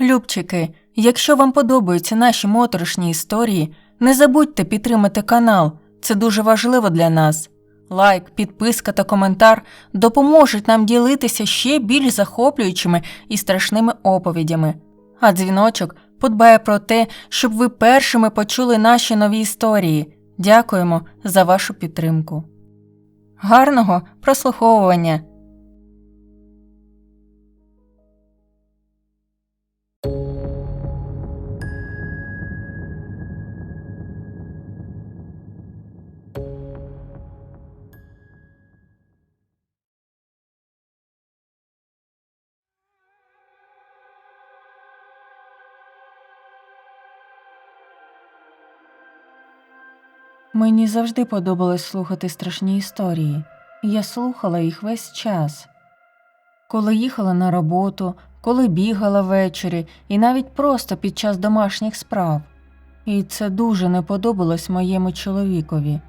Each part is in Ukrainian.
Любчики, якщо вам подобаються наші моторошні історії, не забудьте підтримати канал, це дуже важливо для нас. Лайк, підписка та коментар допоможуть нам ділитися ще більш захоплюючими і страшними оповідями. А дзвіночок подбає про те, щоб ви першими почули наші нові історії. Дякуємо за вашу підтримку. Гарного прослуховування! Мені завжди подобалось слухати страшні історії. Я слухала їх весь час. Коли їхала на роботу, коли бігала ввечері і навіть просто під час домашніх справ. І це дуже не подобалось моєму чоловікові.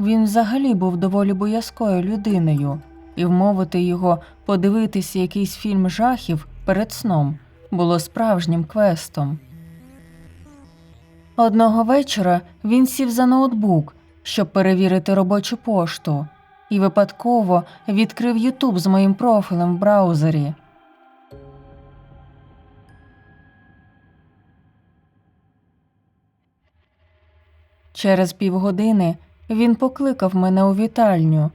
Він взагалі був доволі боязкою людиною, і вмовити його подивитися якийсь фільм жахів перед сном було справжнім квестом. Одного вечора він сів за ноутбук, щоб перевірити робочу пошту, і випадково відкрив Ютуб з моїм профілем в браузері. Через півгодини він покликав мене у вітальню.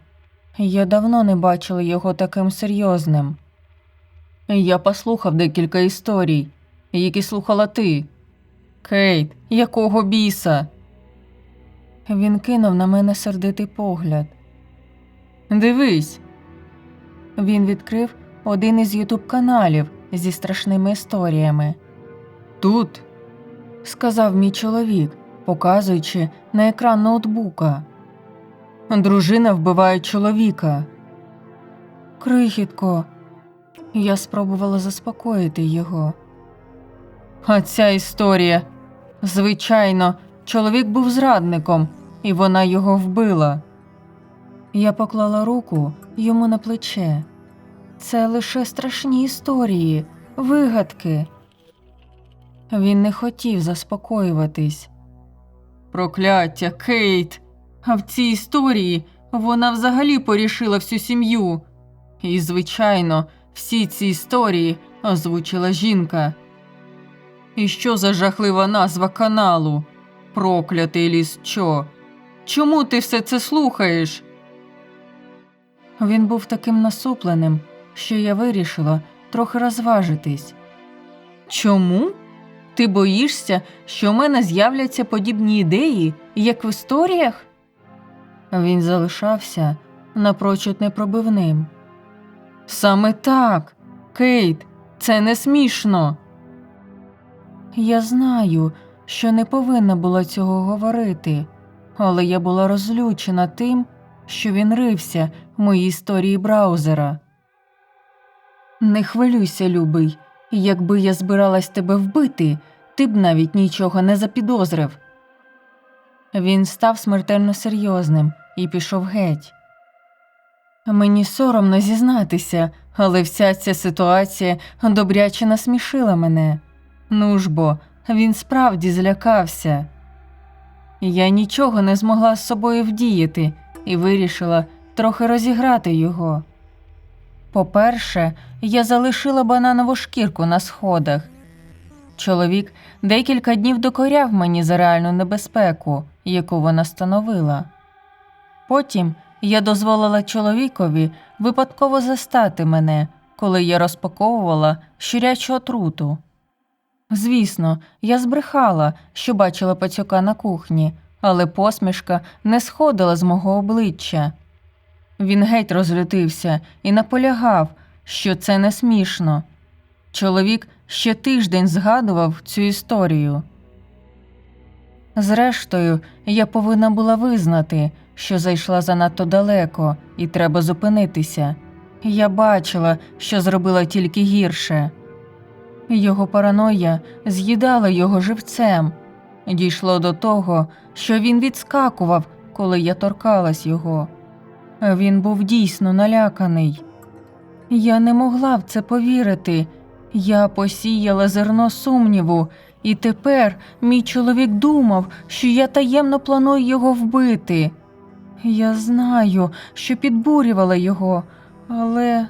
Я давно не бачила його таким серйозним. Я послухав декілька історій, які слухала ти. Кейт, якого біса? Він кинув на мене сердитий погляд. Дивись. Він відкрив один із ютуб каналів зі страшними історіями. Тут, сказав мій чоловік, показуючи на екран ноутбука. Дружина вбиває чоловіка. Крихітко. Я спробувала заспокоїти його. А ця історія. Звичайно, чоловік був зрадником, і вона його вбила. Я поклала руку йому на плече. Це лише страшні історії, вигадки. Він не хотів заспокоюватись. Прокляття, Кейт. А в цій історії вона взагалі порішила всю сім'ю. І, звичайно, всі ці історії озвучила жінка. І що за жахлива назва каналу? Проклятий ліс що? Чому ти все це слухаєш? Він був таким насупленим, що я вирішила трохи розважитись. Чому? Ти боїшся, що в мене з'являться подібні ідеї, як в історіях? Він залишався напрочуд непробивним. Саме так, Кейт, це не смішно. Я знаю, що не повинна була цього говорити, але я була розлючена тим, що він рився в моїй історії браузера. Не хвилюйся, любий, якби я збиралась тебе вбити, ти б навіть нічого не запідозрив. Він став смертельно серйозним і пішов геть. Мені соромно зізнатися, але вся ця ситуація добряче насмішила мене. Ну ж бо, він справді злякався. Я нічого не змогла з собою вдіяти і вирішила трохи розіграти його. По-перше, я залишила бананову шкірку на сходах. Чоловік декілька днів докоряв мені за реальну небезпеку, яку вона становила. Потім я дозволила чоловікові випадково застати мене, коли я розпаковувала щурячу отруту. Звісно, я збрехала, що бачила пацюка на кухні, але посмішка не сходила з мого обличчя. Він геть розлютився і наполягав, що це не смішно. Чоловік ще тиждень згадував цю історію. Зрештою, я повинна була визнати, що зайшла занадто далеко і треба зупинитися. Я бачила, що зробила тільки гірше. Його параноя з'їдала його живцем. Дійшло до того, що він відскакував, коли я торкалась його. Він був дійсно наляканий. Я не могла в це повірити Я посіяла зерно сумніву, і тепер мій чоловік думав, що я таємно планую його вбити. Я знаю, що підбурювала його, але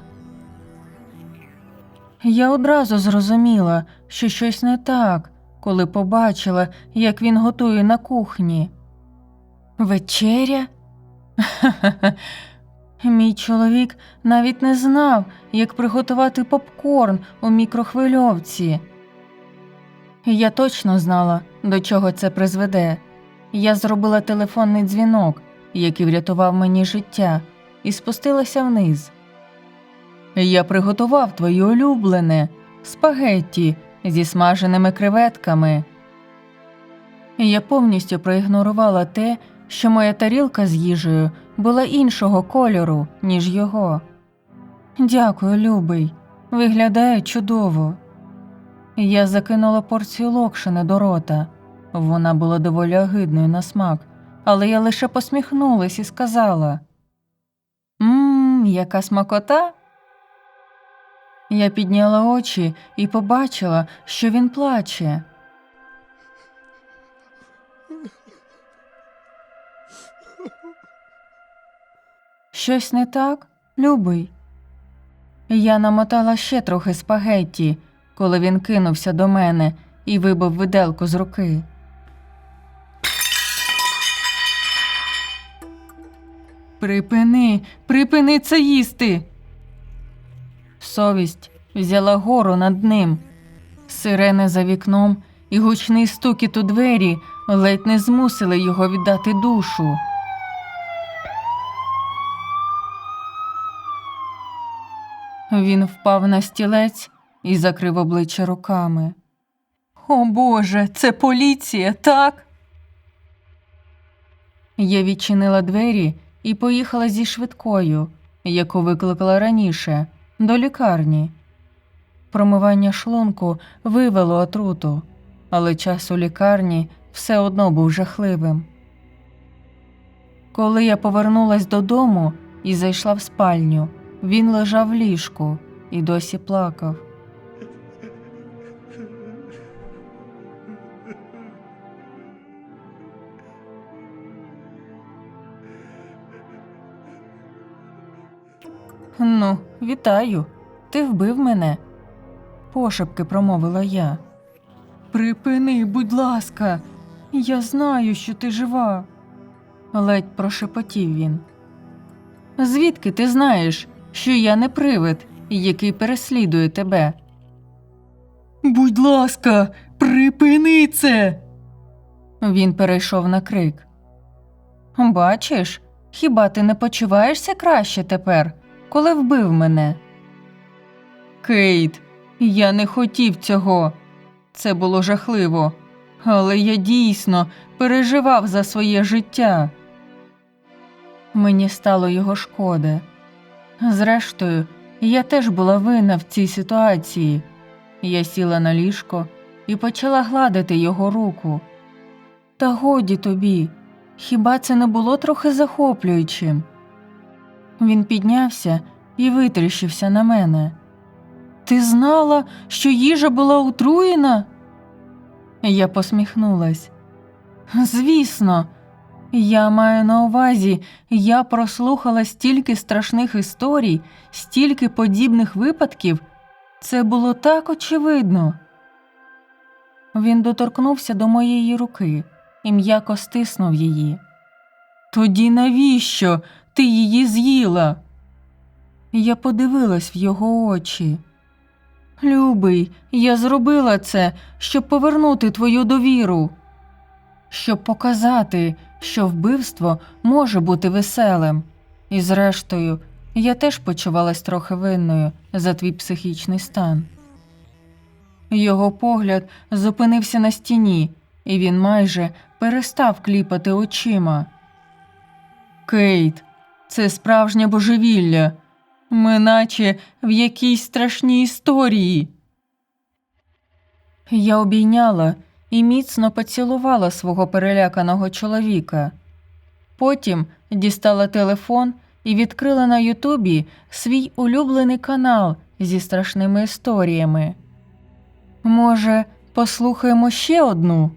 я одразу зрозуміла, що щось не так, коли побачила, як він готує на кухні. Вечеря? Мій чоловік навіть не знав, як приготувати попкорн у мікрохвильовці. Я точно знала, до чого це призведе. Я зробила телефонний дзвінок, який врятував мені життя, і спустилася вниз. Я приготував твоє улюблене спагетті зі смаженими креветками. Я повністю проігнорувала те, що моя тарілка з їжею була іншого кольору, ніж його. Дякую, любий. Виглядає чудово. Я закинула порцію локшини до рота. Вона була доволі огидною на смак, але я лише посміхнулась і сказала: Мм, яка смакота. Я підняла очі і побачила, що він плаче. Щось не так, любий. Я намотала ще трохи спагетті, коли він кинувся до мене і вибив виделку з руки. Припини, припини це їсти. Совість взяла гору над ним. Сирени за вікном і гучний стукіт у двері ледь не змусили його віддати душу. Він впав на стілець і закрив обличчя руками. О Боже, це поліція, так? Я відчинила двері і поїхала зі швидкою, яку викликала раніше, до лікарні. Промивання шлунку вивело отруту, але час у лікарні все одно був жахливим. Коли я повернулась додому і зайшла в спальню, він лежав в ліжку і досі плакав. Ну, вітаю. Ти вбив мене. Пошепки промовила я. Припини, будь ласка, я знаю, що ти жива. ледь прошепотів він. Звідки ти знаєш, що я не привид, який переслідує тебе? Будь ласка, припини це. Він перейшов на крик. Бачиш, хіба ти не почуваєшся краще тепер, коли вбив мене? Кейт, я не хотів цього. Це було жахливо, але я дійсно переживав за своє життя. Мені стало його шкода. Зрештою, я теж була винна в цій ситуації. Я сіла на ліжко і почала гладити його руку. Та годі тобі, хіба це не було трохи захоплюючим? Він піднявся і витріщився на мене. Ти знала, що їжа була отруєна? Я посміхнулась. Звісно, я маю на увазі, я прослухала стільки страшних історій, стільки подібних випадків. Це було так очевидно. Він доторкнувся до моєї руки і м'яко стиснув її. Тоді навіщо ти її з'їла? Я подивилась в його очі. Любий, я зробила це, щоб повернути твою довіру, щоб показати, що вбивство може бути веселим. І, зрештою, я теж почувалась трохи винною за твій психічний стан. Його погляд зупинився на стіні, і він майже перестав кліпати очима. Кейт, це справжнє божевілля. Ми наче в якійсь страшній історії. Я обійняла і міцно поцілувала свого переляканого чоловіка. Потім дістала телефон і відкрила на Ютубі свій улюблений канал зі страшними історіями. Може, послухаємо ще одну?